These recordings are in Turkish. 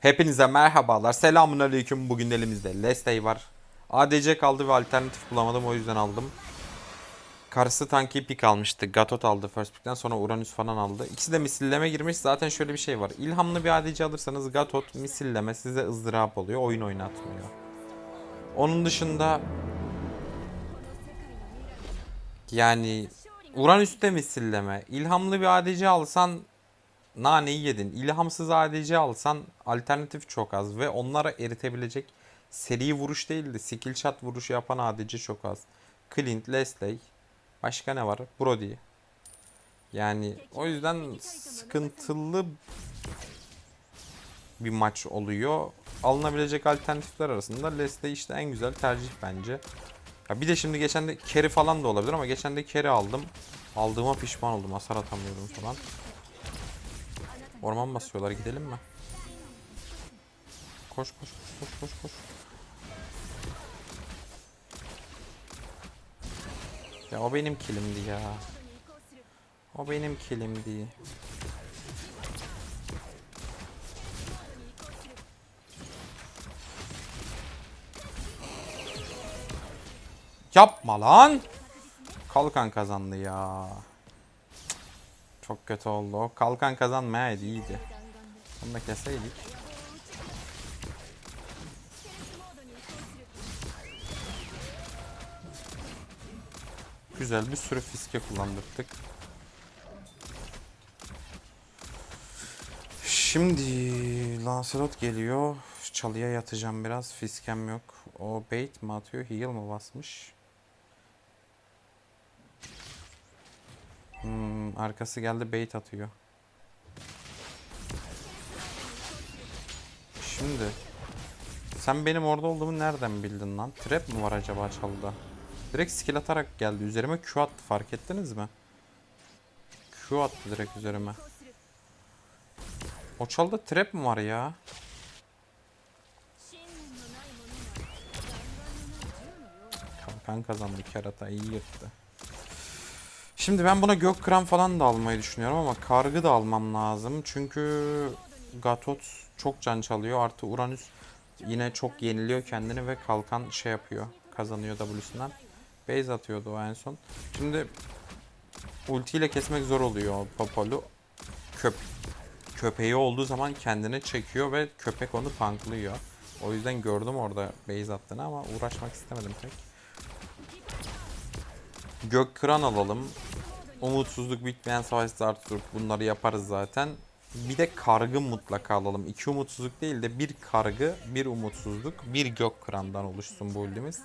Hepinize merhabalar. Selamun aleyküm. Bugün elimizde Lestey var. ADC kaldı ve alternatif bulamadım o yüzden aldım. Karısı tanki pik almıştı. Gatot aldı first pick'ten sonra Uranüs falan aldı. İkisi de misilleme girmiş. Zaten şöyle bir şey var. İlhamlı bir ADC alırsanız Gatot misilleme size ızdırap oluyor. Oyun oynatmıyor. Onun dışında yani Uranüs'te misilleme. İlhamlı bir ADC alsan naneyi yedin. İlhamsız ADC alsan alternatif çok az ve onlara eritebilecek seri vuruş değil de skill shot vuruşu yapan ADC çok az. Clint, Leslie, başka ne var? Brody. Yani o yüzden sıkıntılı bir maç oluyor. Alınabilecek alternatifler arasında Leslie işte en güzel tercih bence. Ya bir de şimdi geçen de carry falan da olabilir ama geçen de carry aldım. Aldığıma pişman oldum. Hasar atamıyorum falan. Orman basıyorlar gidelim mi? Koş koş koş koş koş koş. Ya o benim kilimdi ya. O benim kilimdi. Yapma lan. Kalkan kazandı ya. Çok kötü oldu. Kalkan kazanmayaydı iyiydi. Bunu da keseydik. Güzel bir sürü fiske kullandırdık. Şimdi Lancelot geliyor. Çalıya yatacağım biraz. Fiskem yok. O bait mi atıyor? Heal mı basmış? Arkası geldi bait atıyor. Şimdi sen benim orada olduğumu nereden bildin lan? Trap mi var acaba çalıda? Direkt skill atarak geldi. Üzerime Q attı fark ettiniz mi? Q attı direkt üzerime. O çalıda trap mi var ya? Kalkan kazandı kerata iyi yırttı. Şimdi ben buna gök kıran falan da almayı düşünüyorum ama kargı da almam lazım. Çünkü Gatot çok can çalıyor. Artı Uranüs yine çok yeniliyor kendini ve kalkan şey yapıyor. Kazanıyor W'sinden. Base atıyordu o en son. Şimdi ultiyle kesmek zor oluyor o Popol'u. Köp köpeği olduğu zaman kendini çekiyor ve köpek onu tanklıyor. O yüzden gördüm orada base attığını ama uğraşmak istemedim pek. Gök kıran alalım. Umutsuzluk bitmeyen savaş zartürk bunları yaparız zaten. Bir de kargı mutlaka alalım. İki umutsuzluk değil de bir kargı, bir umutsuzluk, bir gök kırandan oluşsun bu build'imiz.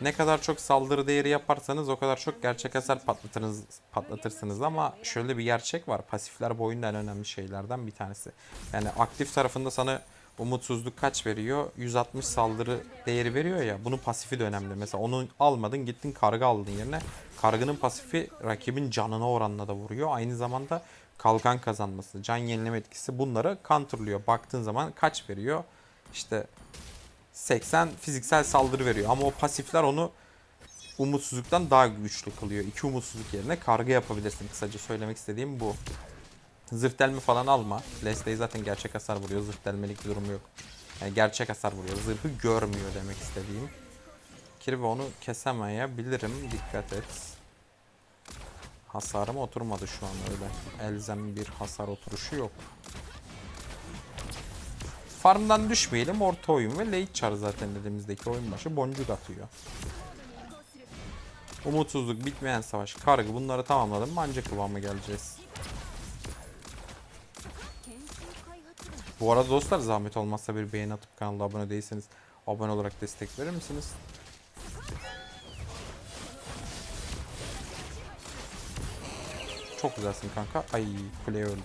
Ne kadar çok saldırı değeri yaparsanız o kadar çok gerçek hasar patlatırız, patlatırsınız ama şöyle bir gerçek var. Pasifler bu oyunda en önemli şeylerden bir tanesi. Yani aktif tarafında sana umutsuzluk kaç veriyor? 160 saldırı değeri veriyor ya. Bunun pasifi de önemli. Mesela onu almadın gittin karga aldın yerine. Kargının pasifi rakibin canına oranla da vuruyor. Aynı zamanda kalkan kazanması, can yenileme etkisi bunları counterlıyor. Baktığın zaman kaç veriyor? İşte 80 fiziksel saldırı veriyor. Ama o pasifler onu umutsuzluktan daha güçlü kılıyor. İki umutsuzluk yerine karga yapabilirsin. Kısaca söylemek istediğim bu. Zırh delme falan alma. Leslie zaten gerçek hasar vuruyor. Zırh delmelik bir durum yok. Yani gerçek hasar vuruyor. Zırhı görmüyor demek istediğim. Kirby onu kesemeyebilirim. Dikkat et. Hasarım oturmadı şu an öyle. Elzem bir hasar oturuşu yok. Farmdan düşmeyelim. Orta oyun ve late char zaten dediğimizdeki oyun başı boncuk atıyor. Umutsuzluk, bitmeyen savaş, kargı bunları tamamladım. Manca kıvamı geleceğiz. Bu arada dostlar zahmet olmazsa bir beğeni atıp kanala abone değilseniz abone olarak destek verir misiniz? Çok güzelsin kanka. Ay kuleye öldüm.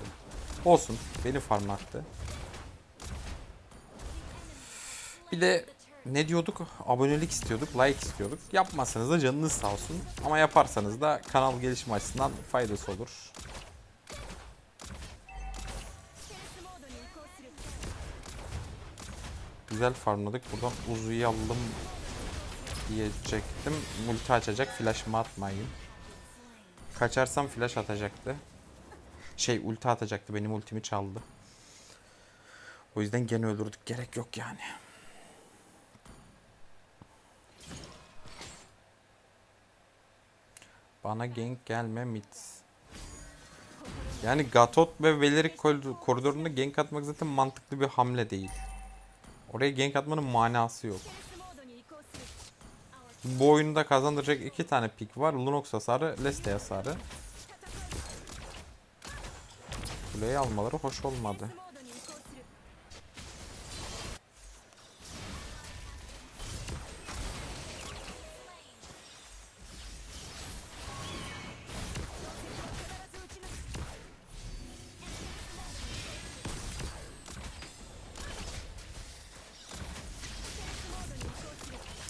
Olsun. Beni farm attı. Bir de ne diyorduk? Abonelik istiyorduk, like istiyorduk. Yapmazsanız da canınız sağ olsun. Ama yaparsanız da kanal gelişme açısından faydası olur. Güzel farmladık. Buradan uzayalım diyecektim. Multi açacak. Flash mı atmayayım? Kaçarsam flash atacaktı. Şey ulti atacaktı. Benim ultimi çaldı. O yüzden gene öldürdük. Gerek yok yani. Bana gank gelme mid. Yani Gatot ve Velerik kor- koridorunda gank atmak zaten mantıklı bir hamle değil. Oraya gank atmanın manası yok. Bu oyunda kazandıracak iki tane pik var. Lunox hasarı, Leste hasarı. Kuleyi almaları hoş olmadı.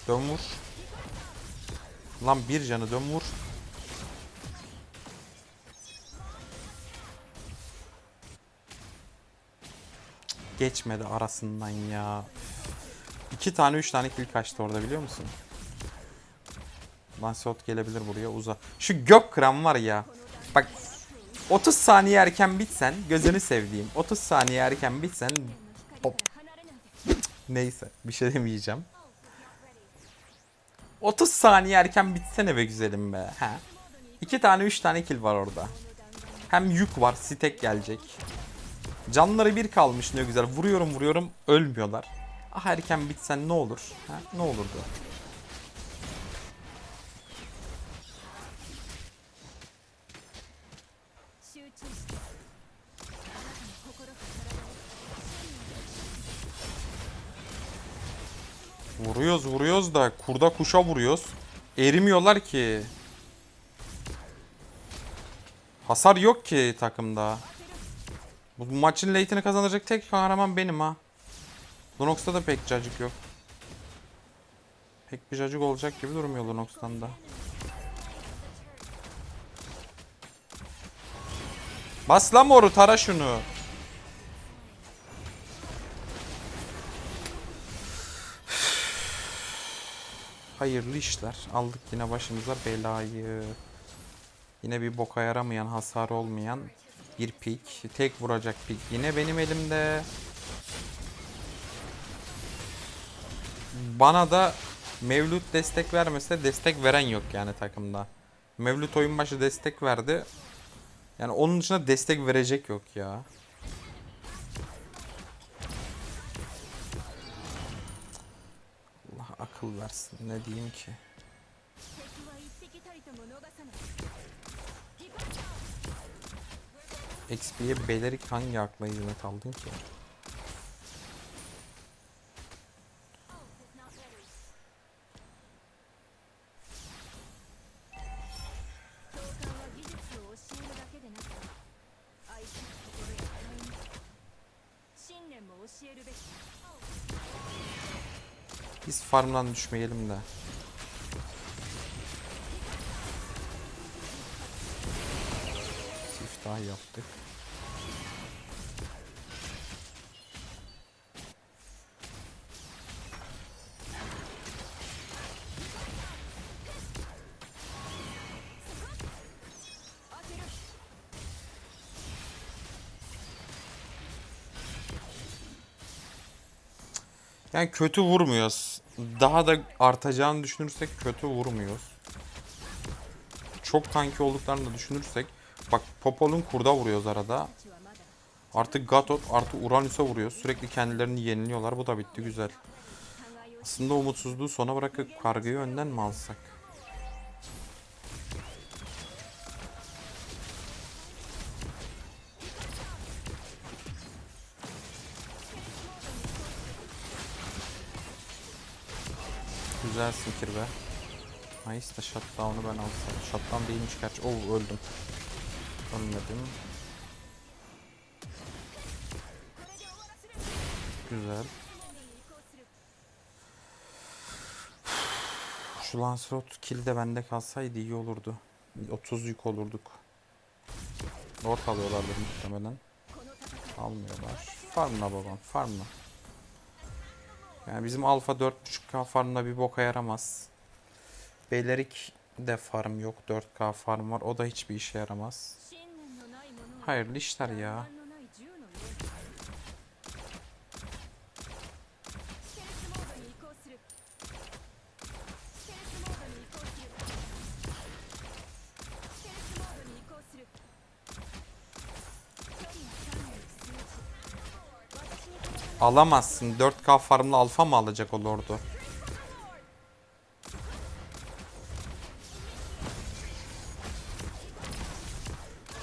Dön vur. Lan bir canı dön vur. Geçmedi arasından ya. İki tane üç tane kill kaçtı orada biliyor musun? Lancelot gelebilir buraya uza. Şu gök kram var ya. Bak 30 saniye erken bitsen gözünü sevdiğim. 30 saniye erken bitsen hop. Neyse bir şey demeyeceğim. 30 saniye erken bitsene be güzelim be. Ha. İki tane üç tane kill var orada. Hem yük var stack gelecek. Canları bir kalmış ne güzel. Vuruyorum vuruyorum ölmüyorlar. Ah erken bitsen ne olur? Ha? Ne olurdu? Vuruyoruz vuruyoruz da kurda kuşa vuruyoruz. Erimiyorlar ki. Hasar yok ki takımda. Bu maçın late'ini kazanacak tek kahraman benim ha. Lunox'ta da pek cacık yok. Pek bir cacık olacak gibi durmuyor Lunox'tan da. Bas lan moru tara şunu. Hayırlı işler. Aldık yine başımıza belayı. Yine bir boka yaramayan, hasar olmayan bir pik. Tek vuracak pik yine benim elimde. Bana da Mevlüt destek vermese destek veren yok yani takımda. Mevlüt oyun başı destek verdi. Yani onun dışında destek verecek yok ya. akıl versin ne diyeyim ki. XP'ye belerik hangi akla hizmet aldın ki? Farmdan düşmeyelim de. Siftah yaptık. Yani kötü vurmuyoruz daha da artacağını düşünürsek kötü vurmuyoruz. Çok tanki olduklarını da düşünürsek bak Popol'un kurda vuruyoruz arada. Artık Gatot artı Uranüs'e vuruyor. Sürekli kendilerini yeniliyorlar. Bu da bitti güzel. Aslında umutsuzluğu sona bırakıp kargıyı önden mi alsak? Güzelsin kirbe. Nice de shutdown'u ben alsam. Shutdown değilmiş gerçi. Oh öldüm. Ölmedim. Güzel. Şu Lancelot kill de bende kalsaydı iyi olurdu. 30 yük olurduk. Lord alıyorlardı muhtemelen. Almıyorlar. Farmla babam farmla. Yani bizim alfa 4.5K farmda bir boka yaramaz. Belerik de farm yok. 4K farm var. O da hiçbir işe yaramaz. Hayırlı işler ya. Alamazsın. 4K farmlı alfa mı alacak o lordu?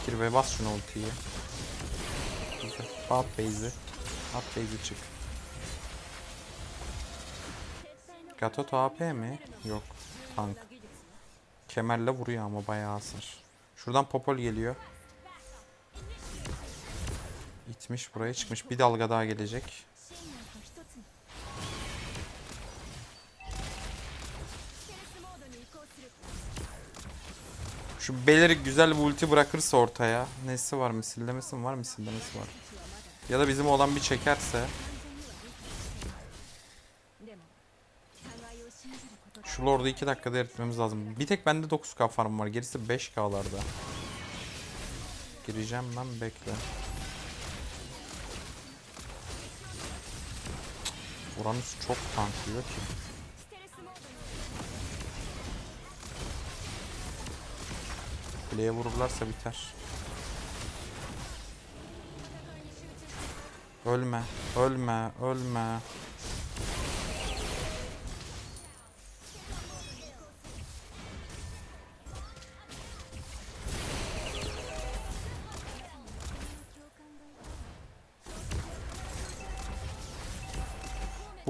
Kirve bas şunu ultiyi. Güzel. At base'i. At base'i çık. Gatot AP mi? Yok. Tank. Kemerle vuruyor ama bayağı hasar. Şuradan Popol geliyor. Gitmiş buraya çıkmış. Bir dalga daha gelecek. Şu beleri güzel bir ulti bırakırsa ortaya. Nesi var misillemesi mi var misillemesi var. Ya da bizim olan bir çekerse. Şu lordu 2 dakikada eritmemiz lazım. Bir tek bende 9k farm var. Gerisi 5k'larda. Gireceğim ben bekle. Uranüs çok tanklıyor ki. Kuleye vururlarsa biter. Ölme, ölme, ölme.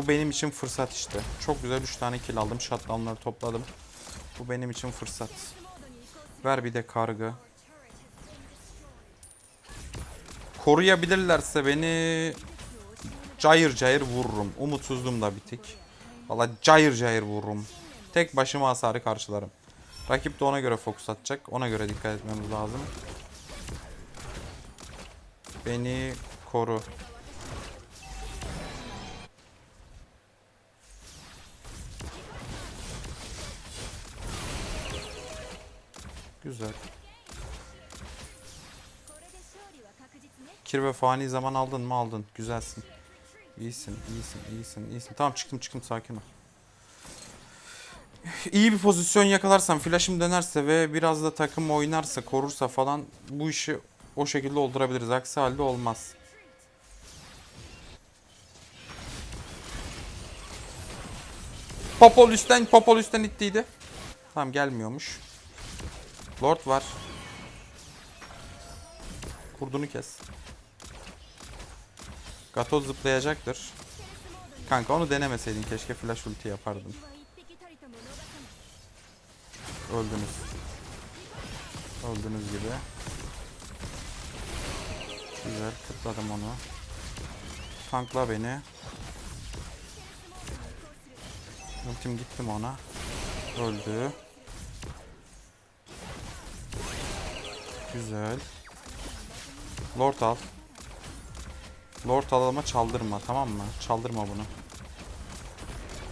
Bu benim için fırsat işte. Çok güzel 3 tane kill aldım. Shutdown'ları topladım. Bu benim için fırsat. Ver bir de kargı. Koruyabilirlerse beni cayır cayır vururum. Umutsuzluğum da bitik. Valla cayır cayır vururum. Tek başıma hasarı karşılarım. Rakip de ona göre fokus atacak. Ona göre dikkat etmemiz lazım. Beni koru. Güzel. Kir ve fani zaman aldın mı aldın. Güzelsin. İyisin, iyisin, iyisin, iyisin. Tamam çıktım çıktım sakin ol. İyi bir pozisyon yakalarsam, flash'ım dönerse ve biraz da takım oynarsa, korursa falan bu işi o şekilde oldurabiliriz. Aksi halde olmaz. Popol üstten, Popol üstten ittiydi. Tamam gelmiyormuş. Lord var. Kurdunu kes. Gato zıplayacaktır. Kanka onu denemeseydin keşke flash ulti yapardın. Öldünüz. Öldünüz gibi. Güzel tıkladım onu. Tankla beni. Ultim gittim ona. Öldü. Güzel. Lord al. Lord al ama çaldırma tamam mı? Çaldırma bunu.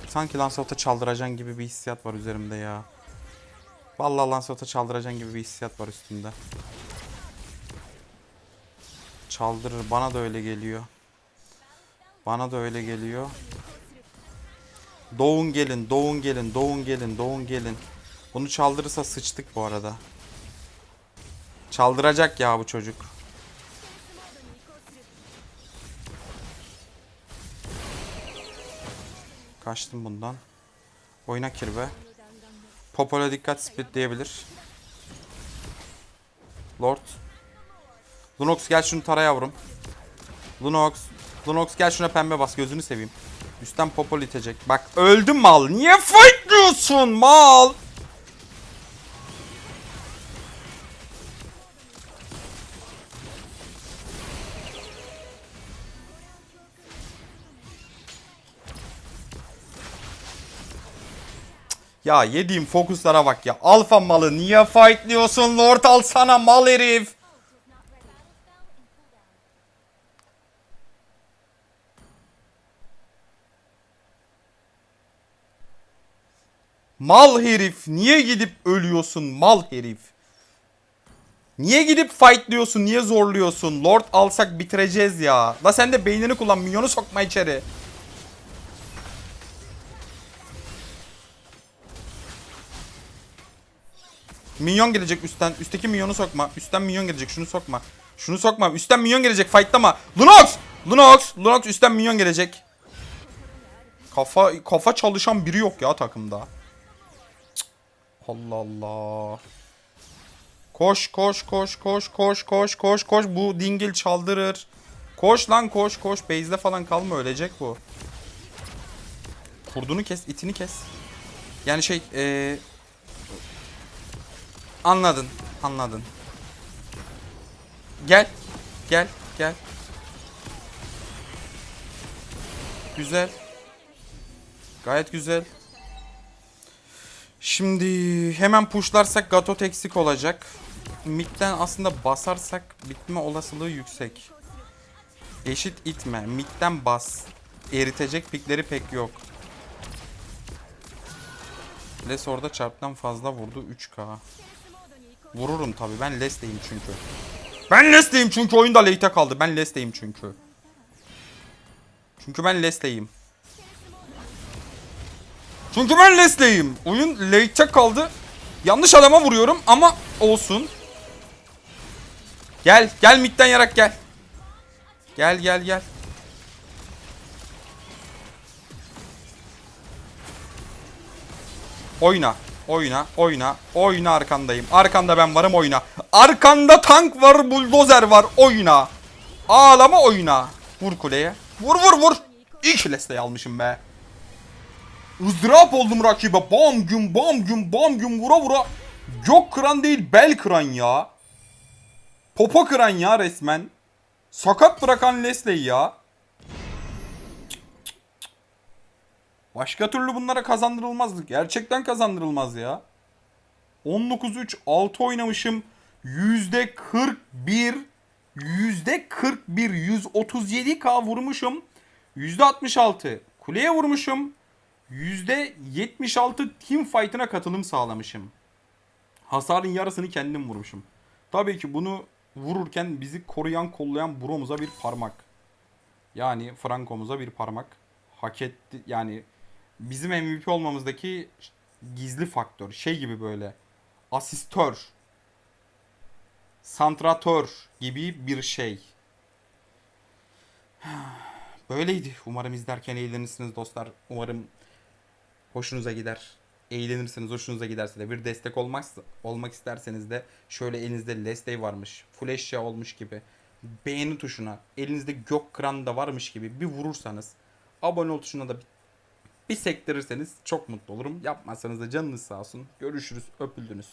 Sanki Lancelot'a çaldıracan gibi bir hissiyat var üzerimde ya. Vallahi Lancelot'a çaldıracan gibi bir hissiyat var üstünde. Çaldırır. Bana da öyle geliyor. Bana da öyle geliyor. Doğun gelin, doğun gelin, doğun gelin, doğun gelin. Bunu çaldırırsa sıçtık bu arada. Çaldıracak ya bu çocuk. Kaçtım bundan. Oyna kirve. Popol'a dikkat split diyebilir. Lord. Lunox gel şunu tara yavrum. Lunox. Lunox gel şuna pembe bas gözünü seveyim. Üstten Popol itecek. Bak öldüm mal. Niye fightlıyorsun mal? Ya yediğim fokuslara bak ya. Alfa malı niye fightlıyorsun? Lord alsana mal herif. Mal herif. Niye gidip ölüyorsun mal herif? Niye gidip fightlıyorsun? Niye zorluyorsun? Lord alsak bitireceğiz ya. La sen de beynini kullan. Minyonu sokma içeri. Minyon gelecek üstten. Üstteki minyonu sokma. Üstten minyon gelecek. Şunu sokma. Şunu sokma. Üstten minyon gelecek. Fightlama. Lunox! Lunox. Lunox üstten minyon gelecek. Kafa kafa çalışan biri yok ya takımda. Cık. Allah Allah. Koş koş koş koş koş koş koş koş. Bu dingil çaldırır. Koş lan koş koş. Base'de falan kalma ölecek bu. Kurdunu kes, itini kes. Yani şey eee Anladın, anladın. Gel, gel, gel. Güzel. Gayet güzel. Şimdi hemen pushlarsak Gatot eksik olacak. Mid'den aslında basarsak bitme olasılığı yüksek. Eşit itme. Mid'den bas. Eritecek pikleri pek yok. Les orada çarptan fazla vurdu 3k. Vururum tabi ben Les'teyim çünkü. Ben Les'teyim çünkü oyunda late'e kaldı. Ben Les'teyim çünkü. Çünkü ben Les'teyim. Çünkü ben Les'teyim. Oyun late'e kaldı. Yanlış adama vuruyorum ama olsun. Gel gel midden yarak gel. Gel gel gel. Oyna. Oyna, oyna, oyna arkandayım. Arkanda ben varım oyna. Arkanda tank var, buldozer var. Oyna. Ağlama oyna. Vur kuleye. Vur vur vur. İlk leste almışım be. ızdırap oldum rakibe. Bam güm bam güm bam güm vura vura. Gök kıran değil bel kıran ya. Popo kıran ya resmen. Sakat bırakan Lesley ya. Başka türlü bunlara kazandırılmazdı. Gerçekten kazandırılmaz ya. 19-3 6 oynamışım. Yüzde 41 Yüzde 41 137k vurmuşum. Yüzde 66 kuleye vurmuşum. Yüzde 76 team fight'ına katılım sağlamışım. Hasarın yarısını kendim vurmuşum. Tabii ki bunu vururken bizi koruyan kollayan bromuza bir parmak. Yani Franco'muza bir parmak. Hak etti yani bizim MVP olmamızdaki gizli faktör. Şey gibi böyle asistör, santratör gibi bir şey. Böyleydi. Umarım izlerken eğlenirsiniz dostlar. Umarım hoşunuza gider. Eğlenirsiniz, hoşunuza giderse de bir destek olmak, olmak isterseniz de şöyle elinizde Lestey varmış. Full eşya olmuş gibi. Beğeni tuşuna, elinizde gök kıran da varmış gibi bir vurursanız abone ol tuşuna da bir, bir sektirirseniz çok mutlu olurum. Yapmazsanız da canınız sağ olsun. Görüşürüz. Öpüldünüz.